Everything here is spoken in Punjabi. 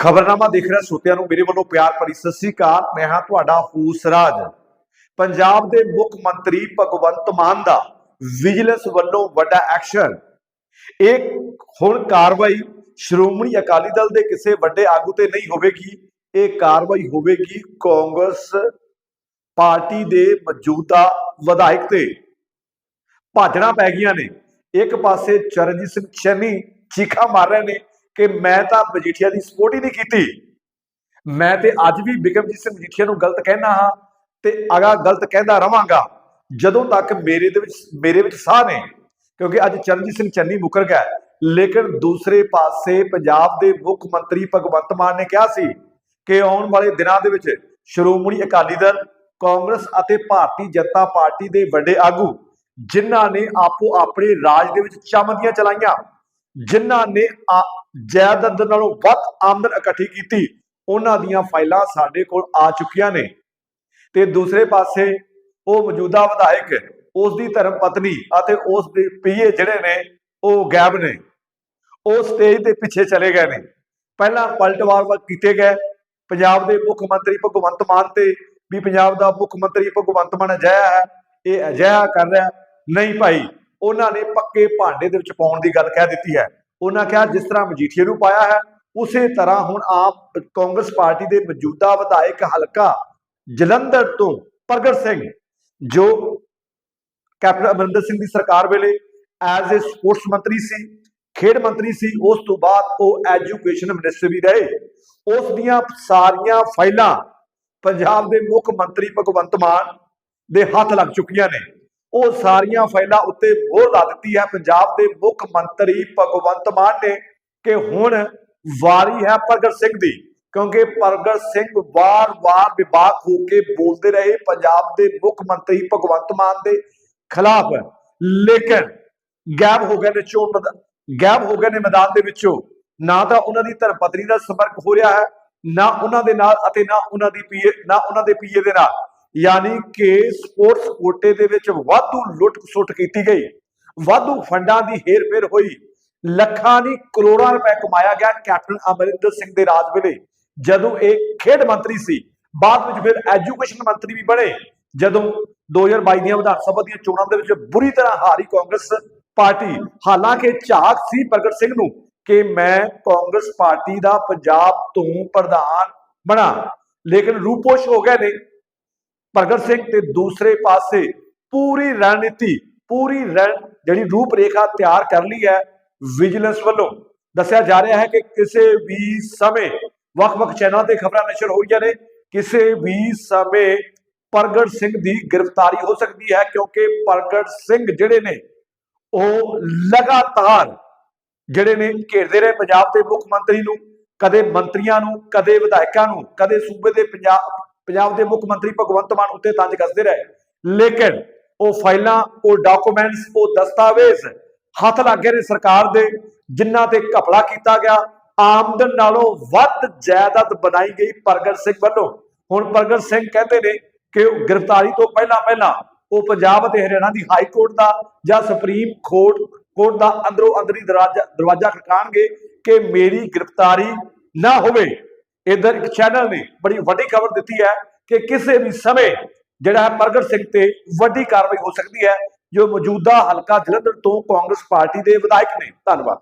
ਖਬਰਨਾਮਾ ਦੇਖ ਰਿਹਾ ਸੋਤਿਆਂ ਨੂੰ, ਮੇਰੇ ਵੱਲੋਂ ਪਿਆਰ ਭਰੀ ਸਤਿ ਸ੍ਰੀ ਅਕਾਲ। ਮੈਂ ਹਾਂ ਤੁਹਾਡਾ ਹੂਸਰਾਜ ਪੰਜਾਬ ਦੇ ਮੁੱਖ ਮੰਤਰੀ ਭਗਵੰਤ ਮਾਨ ਦਾ ਵਿਜੀਲੈਂਸ ਵੱਲੋਂ ਵੱਡਾ ਐਕਸ਼ਨ। ਇਹ ਹੁਣ ਕਾਰਵਾਈ ਸ਼੍ਰੋਮਣੀ ਅਕਾਲੀ ਦਲ ਦੇ ਕਿਸੇ ਵੱਡੇ ਆਗੂ ਤੇ ਨਹੀਂ ਹੋਵੇਗੀ। ਇਹ ਕਾਰਵਾਈ ਹੋਵੇਗੀ ਕਾਂਗਰਸ ਪਾਰਟੀ ਦੇ ਮੌਜੂਦਾ ਵਿਧਾਇਕ ਤੇ। ਭਾਜਣਾ ਪੈ ਗਈਆਂ ਨੇ। ਇੱਕ ਪਾਸੇ ਚਰਨਜੀਤ ਸਿੰਘ ਚੰਨੀ ਚੀਖਾ ਮਾਰ ਰਹੇ ਨੇ। ਕਿ ਮੈਂ ਤਾਂ ਮਜੀਠੀਆ ਦੀ ਸਪੋਰਟ ਹੀ ਨਹੀਂ ਕੀਤੀ। ਮੈਂ ਤੇ ਅੱਜ ਵੀ ਬਿਕਰਮਜੀਤ ਸਿੰਘ ਮਜੀਠੀਆ ਨੂੰ ਗਲਤ ਕਹਿਣਾ ਹਾਂ ਤੇ ਅਗਾ ਗਲਤ ਕਹਿੰਦਾ ਰਵਾਂਗਾ। ਜਦੋਂ ਤੱਕ ਮੇਰੇ ਦੇ ਵਿੱਚ, ਮੇਰੇ ਵਿੱਚ ਸਾਹ ਨੇ ਕਿਉਂਕਿ ਅੱਜ ਚਰਨਜੀਤ ਸਿੰਘ ਚੰਨੀ ਮੁਕਰ ਗਿਆ ਲੇਕਿਨ ਦੂਸਰੇ ਪਾਸੇ ਪੰਜਾਬ ਦੇ ਮੁੱਖ ਮੰਤਰੀ ਭਗਵੰਤ ਮਾਨ ਨੇ ਕਿਹਾ ਸੀ ਕਿ ਆਉਣ ਵਾਲੇ ਦਿਨਾਂ ਦੇ ਵਿੱਚ ਸ਼੍ਰੋਮਣੀ ਅਕਾਲੀ ਦਲ, ਕਾਂਗਰਸ ਅਤੇ ਭਾਰਤੀ ਜਨਤਾ ਪਾਰਟੀ ਦੇ ਵੱਡੇ ਆਗੂ, ਜਿਨ੍ਹਾਂ ਨੇ ਆਪੋ ਆਪਣੇ ਰਾਜ ਦੇ ਵਿੱਚ ਚਮਦੀਆਂ ਚਲਾਈਆਂ ਜਿਨ੍ਹਾਂ ਨੇ ਆ- ਜਾਇਦਾਦ ਨਾਲੋਂ ਵੱਧ ਆਮਦਨ ਇਕੱਠੀ ਕੀਤੀ, ਉਹਨਾਂ ਦੀਆਂ ਫਾਈਲਾਂ ਸਾਡੇ ਕੋਲ ਆ ਚੁੱਕੀਆਂ ਨੇ। ਤੇ ਦੂਸਰੇ ਪਾਸੇ ਉਹ ਮੌਜੂਦਾ ਵਿਧਾਇਕ ਉਸ ਦੀ ਧਰਮ ਪਤਨੀ ਅਤੇ ਉਸ ਦੇ ਪੀਏ ਜਿਹੜੇ ਨੇ, ਉਹ ਗਾਇਬ ਨੇ। ਉਹ ਸਟੇਜ ਦੇ ਪਿੱਛੇ ਚਲੇ ਗਏ ਨੇ। ਪਹਿਲਾਂ ਪਲਟਵਾਰ ਕੀਤੇ ਗਏ। ਪੰਜਾਬ ਦੇ ਮੁੱਖ ਮੰਤਰੀ ਭਗਵੰਤ ਮਾਨ ਤੇ ਵੀ ਪੰਜਾਬ ਦਾ ਮੁੱਖ ਮੰਤਰੀ ਭਗਵੰਤ ਮਾਨ ਅਜਿਹਾ ਹੈ, ਇਹ ਅਜਿਹਾ ਕਰ ਰਿਹਾ, ਨਹੀਂ ਭਾਈ। ਉਹਨਾਂ ਨੇ ਪੱਕੇ ਭਾਂਡੇ ਦੇ ਵਿੱਚ ਪਾਉਣ ਦੀ ਗੱਲ ਕਹਿ ਦਿੱਤੀ ਹੈ। ਉਹਨਾਂ ਕਿਹਾ, ਜਿਸ ਤਰ੍ਹਾਂ ਮਜੀਠੀਏ ਨੂੰ ਪਾਇਆ ਹੈ, ਉਸੇ ਤਰ੍ਹਾਂ ਹੁਣ ਆਪ ਕਾਂਗਰਸ ਪਾਰਟੀ ਦੇ ਮੌਜੂਦਾ ਵਿਧਾਇਕ ਹਲਕਾ ਜਲੰਧਰ ਤੋਂ ਪ੍ਰਗਟ ਸਿੰਘ, ਜੋ ਕੈਪਟਨ ਅਮਰਿੰਦਰ ਸਿੰਘ ਦੀ ਸਰਕਾਰ ਵੇਲੇ ਐਜ਼ ਅ ਸਪੋਰਟਸ ਮੰਤਰੀ ਸੀ, ਖੇਡ ਮੰਤਰੀ ਸੀ, ਉਸ ਤੋਂ ਬਾਅਦ ਉਹ ਐਜੂਕੇਸ਼ਨ ਮਿਨਿਸਟਰ ਵੀ ਰਹੇ। ਉਸ ਦੀਆਂ ਸਾਰੀਆਂ ਫਾਈਲਾਂ ਪੰਜਾਬ ਦੇ ਮੁੱਖ ਮੰਤਰੀ ਭਗਵੰਤ ਮਾਨ ਦੇ ਹੱਥ ਲੱਗ ਚੁੱਕੀਆਂ ਨੇ। ਉਹ ਸਾਰੀਆਂ ਫਾਈਲਾਂ ਉੱਤੇ ਮੋਹਰ ਲਾ ਦਿੱਤੀ ਹੈ। ਪੰਜਾਬ ਦੇ ਮੁੱਖ ਮੰਤਰੀ ਭਗਵੰਤ ਮਾਨ ਨੇ ਕਿ ਹੁਣ ਵਾਰੀ ਹੈ ਪ੍ਰਗਟ ਸਿੰਘ ਦੀ, ਕਿਉਂਕਿ ਪ੍ਰਗਟ ਸਿੰਘ ਵਾਰ-ਵਾਰ ਵਿਵਾਦ ਹੋ ਕੇ ਬੋਲਦੇ ਰਹੇ ਪੰਜਾਬ ਦੇ ਮੁੱਖ ਮੰਤਰੀ ਭਗਵੰਤ ਮਾਨ ਦੇ ਖਿਲਾਫ। ਲੇਕਿਨ ਗਾਇਬ ਹੋ ਗਏ ਨੇ ਚੋਣ ਮੈਦਾ- ਗਾਇਬ ਹੋ ਗਏ ਨੇ ਮੈਦਾਨ ਦੇ ਵਿੱਚੋਂ। ਨਾ ਤਾਂ ਉਹਨਾਂ ਦੀ ਧਰਮ ਪਤਨੀ ਨਾਲ ਸੰਪਰਕ ਹੋ ਰਿਹਾ ਹੈ, ਨਾ ਉਹਨਾਂ ਦੇ ਨਾਲ ਅਤੇ ਨਾ ਉਹਨਾਂ ਦੀ ਪੀਏ, ਨਾ ਉਹਨਾਂ ਦੇ ਪੀਏ ਦੇ ਨਾਲ। ਯਾਨੀ ਕਿ ਸਪੋਰਟਸ ਕੋਟੇ ਦੇ ਵਿੱਚ ਵਾਧੂ ਲੁੱਟ ਸੁੱਟ ਕੀਤੀ ਗਈ। ਵਾਧੂ ਫੰਡਾਂ ਦੀ ਹੇਰ-ਫੇਰ ਹੋਈ। ਲੱਖਾਂ ਨਹੀਂ ਕਰੋੜਾਂ ਰੁਪਏ ਕਮਾਇਆ ਗਿਆ ਕੈਪਟਨ ਅਮਰਿੰਦਰ ਸਿੰਘ ਦੇ ਰਾਜ ਵੇਲੇ। ਜਦੋਂ ਇਹ ਖੇਡ ਮੰਤਰੀ ਸੀ, ਬਾਅਦ ਵਿੱਚ ਫਿਰ ਐਜੂਕੇਸ਼ਨ ਮੰਤਰੀ ਵੀ ਬਣੇ। ਜਦੋਂ 2022 ਦੀਆਂ ਵਿਧਾਨ ਸਭਾ ਦੀਆਂ ਚੋਣਾਂ ਦੇ ਵਿੱਚ ਬੁਰੀ ਤਰ੍ਹਾਂ ਹਾਰੀ ਕਾਂਗਰਸ ਪਾਰਟੀ, ਹਾਲਾਂਕਿ ਝਾਕ ਸੀ ਪ੍ਰਗਟ ਸਿੰਘ ਨੂੰ ਕਿ ਮੈਂ ਕਾਂਗਰਸ ਪਾਰਟੀ ਦਾ ਪੰਜਾਬ ਤੋਂ ਪ੍ਰਧਾਨ ਬਣਾ। ਲੇਕਿਨ ਰੂਪੋਸ਼ ਹੋ ਗਏ ਨੇ। ਪ੍ਰਗਟ ਸਿੰਘ ਤੇ ਦੂਸਰੇ ਪਾਸੇ ਪੂਰੀ ਰਣਨੀਤੀ, ਪੂਰੀ ਰਣ ਜਿਹੜੀ ਰੂਪ ਰੇਖਾ ਤਿਆਰ ਕਰ ਲਈ ਹੈ ਵਿਜੀਲੈਂਸ ਵੱਲੋਂ। ਦੱਸਿਆ ਜਾ ਰਿਹਾ ਹੈ ਕਿ ਕਿਸੇ ਵੀ ਸਮੇਂ ਵੱਖ-ਵੱਖ ਚੈਨਲਾਂ ਤੇ ਖਬਰਾਂ ਨਸ਼ਰ ਹੋ ਰਹੀਆਂ ਨੇ। ਕਿਸੇ ਵੀ ਸਮੇਂ ਪ੍ਰਗਟ ਸਿੰਘ ਦੀ ਗ੍ਰਿਫਤਾਰੀ ਹੋ ਸਕਦੀ ਹੈ ਕਿਉਂਕਿ ਪ੍ਰਗਟ ਸਿੰਘ ਜਿਹੜੇ ਨੇ, ਉਹ ਲਗਾਤਾਰ ਜਿਹੜੇ ਨੇ ਘੇਰਦੇ ਰਹੇ ਪੰਜਾਬ ਦੇ ਮੁੱਖ ਮੰਤਰੀ ਨੂੰ, ਕਦੇ ਮੰਤਰੀਆਂ ਨੂੰ, ਕਦੇ ਵਿਧਾਇਕਾਂ ਨੂੰ, ਕਦੇ ਸੂਬੇ ਦੇ ਪੰਜਾਬ ਪੰਜਾਬ ਦੇ ਮੁੱਖ ਮੰਤਰੀ ਭਗਵੰਤ ਮਾਨ ਉੱਤੇ ਤੰਜ ਕੱਸਦੇ ਰਹੇ। ਲੇਕਿਨ ਉਹ ਫਾਈਲਾਂ, ਉਹ ਡਾਕੂਮੈਂਟਸ, ਉਹ ਦਸਤਾਵੇਜ਼ ਹੱਥ ਲੱਗ ਨੇ ਸਰਕਾਰ ਦੇ, ਜਿਨ੍ਹਾਂ ਤੇ ਘਪਲਾ ਕੀਤਾ ਗਿਆ। ਆਮਦਨ ਨਾਲੋਂ ਵੱਧ ਜਾਇਦਾਦ ਬਣਾਈ ਗਈ ਪ੍ਰਗਟ ਸਿੰਘ ਵੱਲੋਂ। ਹੁਣ ਪ੍ਰਗਟ ਸਿੰਘ ਕਹਿੰਦੇ ਨੇ ਕਿ ਗ੍ਰਿਫਤਾਰੀ ਤੋਂ ਪਹਿਲਾਂ ਪਹਿਲਾਂ ਉਹ ਪੰਜਾਬ ਅਤੇ ਹਰਿਆਣਾ ਦੀ ਹਾਈ ਕੋਰਟ ਦਾ ਜਾਂ ਸੁਪਰੀਮ ਕੋਰਟ ਕੋਰਟ ਦਾ ਅੰਦਰੋਂ ਅੰਦਰੀ ਦਰਵਾਜ਼ਾ ਦਰਵਾਜ਼ਾ ਖੜਕਾਣਗੇ ਕਿ ਮੇਰੀ ਗ੍ਰਿਫਤਾਰੀ ਨਾ ਹੋਵੇ। ਇਧਰ ਇੱਕ ਚੈਨਲ ਨੇ ਬੜੀ ਵੱਡੀ ਖਬਰ ਦਿੱਤੀ ਹੈ ਕਿ ਕਿਸੇ ਵੀ ਸਮੇਂ ਜਿਹੜਾ ਹੈ ਪ੍ਰਗਟ ਸਿੰਘ ਤੇ ਵੱਡੀ ਕਾਰਵਾਈ ਹੋ ਸਕਦੀ ਹੈ, ਜੋ ਮੌਜੂਦਾ ਹਲਕਾ ਜਲੰਧਰ ਤੋਂ ਕਾਂਗਰਸ ਪਾਰਟੀ ਦੇ ਵਿਧਾਇਕ ਨੇ। ਧੰਨਵਾਦ।